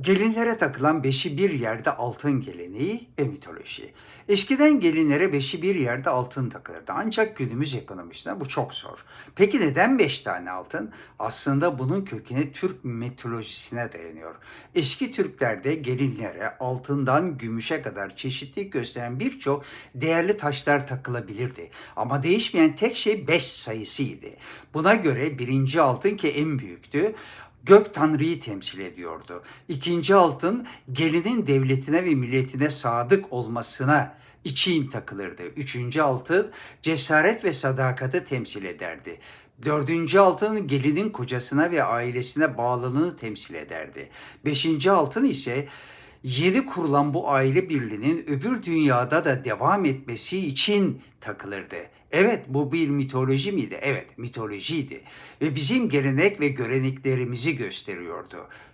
Gelinlere takılan beşi bir yerde altın geleneği ve mitoloji. Eskiden gelinlere beşi bir yerde altın takılırdı. Ancak günümüz ekonomisinde bu çok zor. Peki neden beş tane altın? Aslında bunun kökeni Türk mitolojisine dayanıyor. Eski Türklerde gelinlere altından gümüşe kadar çeşitlilik gösteren birçok değerli taşlar takılabilirdi. Ama değişmeyen tek şey beş sayısıydı. Buna göre birinci altın ki en büyüktü gök tanrıyı temsil ediyordu. İkinci altın gelinin devletine ve milletine sadık olmasına için takılırdı. Üçüncü altın cesaret ve sadakati temsil ederdi. Dördüncü altın gelinin kocasına ve ailesine bağlılığını temsil ederdi. Beşinci altın ise yeni kurulan bu aile birliğinin öbür dünyada da devam etmesi için takılırdı. Evet bu bir mitoloji miydi? Evet mitolojiydi. Ve bizim gelenek ve göreneklerimizi gösteriyordu.